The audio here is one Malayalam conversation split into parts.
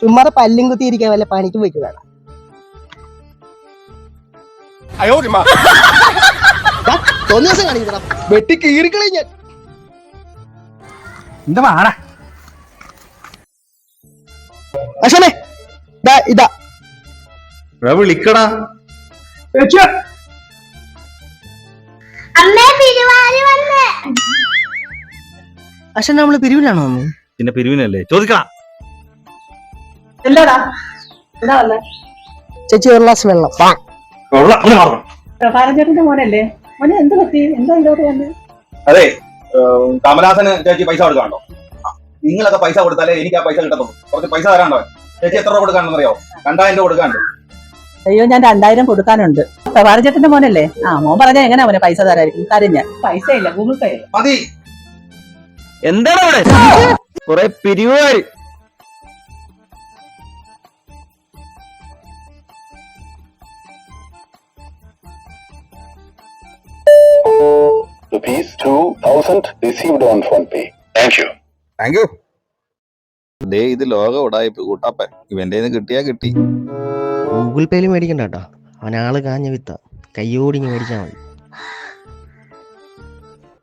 ചുമ്മാതെ പല്ലും കുത്തിയിരിക്കാൻ വല്ല പണിക്ക് പോയിട്ട് വേണം. തോന്നിയ ദിവസം കാണിക്കണം? വെട്ടി കീറിക്കളി ഞാൻ. എന്താ വാടാ? അശോനെ ഇതാ. ഇതാ വിളിക്കടാ. അശോൻ നമ്മൾ പിരിവിലാണോ വന്നത്? പിന്നെ പിരിവിനല്ലേ? ചോദിക്കടാ. എന്താടാ? എന്താ വന്നേ? ചേച്ചി ഒരു ഗ്ലാസ് വെള്ളം. പാരഞ്ചേട്ടന്റെ മോനല്ലേ? മോനെ എന്ത് പറ്റി? എന്താ ഇങ്ങോട്ട് വന്ന്? അതെ ഏഹ് കമലാസന് ചേച്ചി പൈസ കൊടുക്കാണ്ടോ നിങ്ങളൊക്കെ പൈസ കൊടുത്താലേ എനിക്ക് ആ പൈസ കിട്ടത്തുള്ളൂ. കുറച്ച് പൈസ തരാണ്ടോ ചേച്ചി എത്ര രൂപ കൊടുക്കാണെന്ന് അറിയോ രണ്ടായിരം രൂപ കൊടുക്കാണ്ട് അയ്യോ ഞാൻ രണ്ടായിരം കൊടുക്കാനുണ്ട്. പാരഞ്ചേട്ടന്റെ മോനല്ലേ? ആ മോൻ പറഞ്ഞാ എങ്ങനെ അവനെ പൈസ തരായിരിക്കും തരും ഞാൻ. പൈസ ഇല്ല ഗൂഗിൾ പേ മതി. എന്താണ് അവിടെ? കുറെ പിരിവുകാര്. Rupees 2000 received on phone pay. Thank you. Thank you ദേ ഇത് ലോക ഉടായ്പ കൂട്ടാപ്പൻ. ഇവന്റെ കിട്ടിയാ കിട്ടി. ഗൂഗിൾ പേയിൽ മേടിക്കണ്ട കേട്ടോ അവനാൾ കാഞ്ഞ വിത്ത. കയ്യോടി മേടിച്ചാൽ മതി.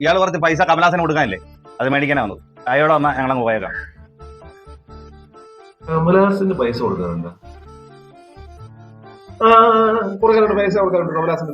ഇയാൾ കുറച്ച് പൈസ കമലാസന് കൊടുക്കാനില്ലേ? അത് മേടിക്കാനാ വന്നത്. വന്നാ വന്നാൽ ഞങ്ങളങ്ങ് പോയേക്കാം. കമലഹാസന് പൈസ കൊടുക്കാറുണ്ട് പൈസ കൊടുക്കാറുണ്ട് കമലഹാസന്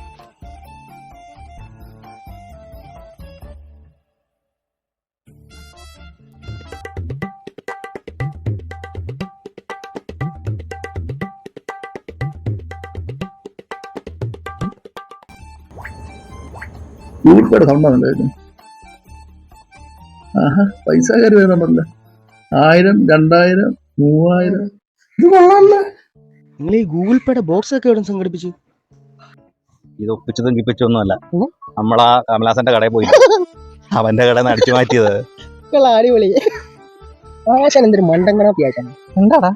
യൂണിക്കോട് സംഭവം ഉണ്ടായിരുന്നു ആഹാ പൈസ കയറി വരുന്നുണ്ടല്ലോ ആയിരം രണ്ടായിരം മൂവായിരം. ഇത് കൊള്ളാമല്ലോ നിങ്ങൾ ഈ ഗൂഗിൾ പേയുടെ ബോക്സ് ഒക്കെ എവിടെ സംഘടിപ്പിച്ചു? ഇത് ഒപ്പിച്ചതും കിപ്പിച്ചൊന്നുമല്ല ഉം. നമ്മളാ കമലാസന്റെ കടയിൽ പോയി. അവന്റെ കടയിൽ നിന്ന് അടിച്ചു മാറ്റിയത്. അടിപൊളി. ആശാൻ എന്തൊരു മണ്ടങ്കണാപ്പി ആശാൻ എന്താടാ?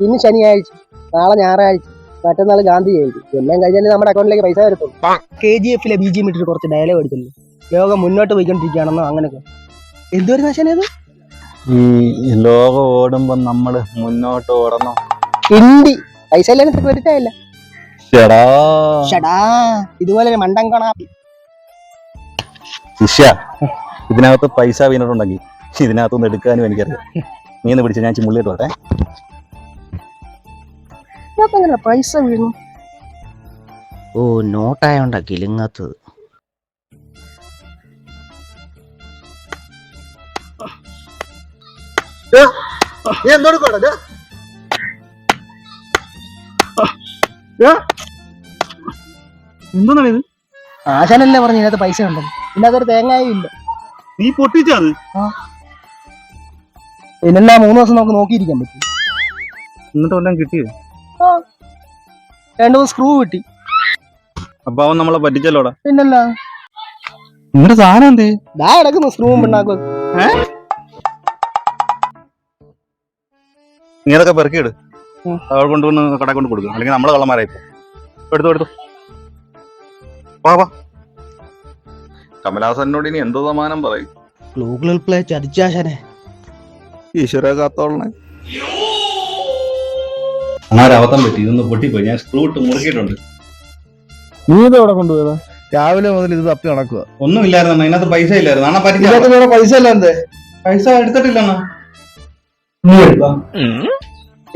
ഇന്ന് ശനിയാഴ്ച. നാളെ ഞായറാഴ്ച. മറ്റന്നാൾ ഗാന്ധി ജയന്തി. എല്ലാം കഴിഞ്ഞാൽ നമ്മുടെ അക്കൗണ്ടിലേക്ക് പൈസ വരത്തുള്ളൂ. കെ ജി എഫിലെ ബി ജി ഇട്ടിട്ട് കുറച്ച് ഡയലോഗ് അടിച്ചല്ലോ ലോകം മുന്നോട്ട് പോയിക്കൊണ്ടിരിക്കുകയാണെന്നോ അങ്ങനെയൊക്കെ. എന്തൊരു നാശനേത് ഈ ലോകം ഓടുമ്പോ നമ്മൾ മുന്നോട്ട് ഓടണം. ഹിന്ദി പൈസ ഇല്ലാതെ ആയില്ല ഇതുപോലെ ഒരു മണ്ടങ്കണാപ്പി ശിഷ്യ ഇതിനകത്ത് പൈസ വീണിട്ടുണ്ടെങ്കിൽ ഇതിനകത്തുനിന്ന് എടുക്കാനും എനിക്കറിയാം. നീ ഒന്ന് പിടിച്ച് ഞാൻ ചിമ്മുള്ളിയിട്ട് വരട്ടെ. അങ്ങനെ പൈസ വീണു. ഓ നോട്ടായോണ്ടാ കിലുങ്ങാത്തത്. എന്താണ് ഇത്? ആശാനല്ലേ പറഞ്ഞു ഇതിനകത്ത് പൈസ ഉണ്ടെന്ന് ഇതിനകത്തൊരു തേങ്ങായും ഇല്ല. നീ പൊട്ടിച്ചത് ഇതിനെല്ലാം മൂന്ന് ദിവസം നമുക്ക് നോക്കിയിരിക്കാൻ പറ്റും. എന്നിട്ട് വല്ലതും കിട്ടിയോ? രണ്ടു മൂന്ന് സ്ക്രൂ കിട്ടി. അപ്പൊ അവൻ നമ്മളെ പറ്റിച്ചല്ലോടാ? പിന്നല്ല. നിന്റെ സാധനം എന്തേ? ദാ കിടക്കുന്നു സ്ക്രൂവും പിണ്ണാക്കും. നീ അതൊക്കെ പെറുക്കിയിട്. അവൾ കൊണ്ടുവന്ന് കട കൊണ്ട് കൊടുക്കും. അല്ലെങ്കിൽ നമ്മളെ കള്ളന്മാരായി എടുത്തു എടുത്തു. വാ വാ. കമലാസനോട് ഇനി എന്ത് സമാനം പറയും. ഗ്ലൂഗിൾ പ്ലേ ചതിച്ചാശനെ ഈശ്വര കാത്തോളണേ. ആരവത്തം പറ്റി? ഇതൊന്ന് പൊട്ടിപ്പോയി. ഞാൻ സ്ക്രൂ ഇട്ട് മുറുക്കിയിട്ടുണ്ട്. നീ ഇത് കൊണ്ടുപോയതാ? രാവിലെ മുതൽ ഇത് തപ്പി നടക്കുക ഒന്നും ഇല്ലായിരുന്നു അതിനകത്ത് പൈസ ഇല്ലായിരുന്നു. അണ്ണാ വേറെ പൈസ അല്ല പൈസ എടുത്തിട്ടില്ല അണ്ണാ.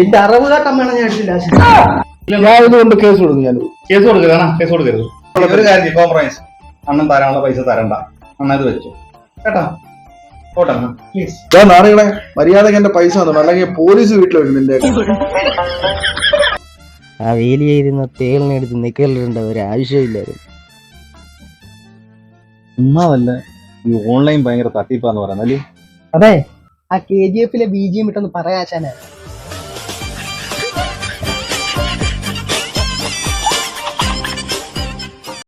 എന്റെ ഞാൻ എടുത്തില്ല. ഞാൻ ഇത് കൊണ്ട് കേസ് കൊടുക്കും ഞാൻ കേസ് കൊടുക്കരുത് അണ്ണാ കേസ് കൊടുക്കരുത്. ഒരു കാര്യം കോംപ്രമൈസ് അണ്ണൻ തരാനുള്ള പൈസ തരണ്ട. അണ്ണാ ഇത് വെച്ചു. കേട്ടാ? ഞാൻ നാടുകളെ മര്യാദയ്ക്ക് എന്റെ പൈസ തന്നു? അല്ലെങ്കിൽ പോലീസ് വീട്ടിൽ വരും നിന്റെ ആ വേലിയായിരുന്ന തേളിനെടുത്ത് നിക്കലിടേണ്ട ഒരു ആവശ്യമില്ലായിരുന്നു ഒന്നാമല്ല ഈ ഓൺലൈൻ ഭയങ്കര തട്ടിപ്പാന്ന് പറയുന്നല്ലേ അല്ലേ? അതെ ആ കെ ജി എഫിലെ ബി ജി എം ഇട്ടൊന്ന് പറയാശാനെ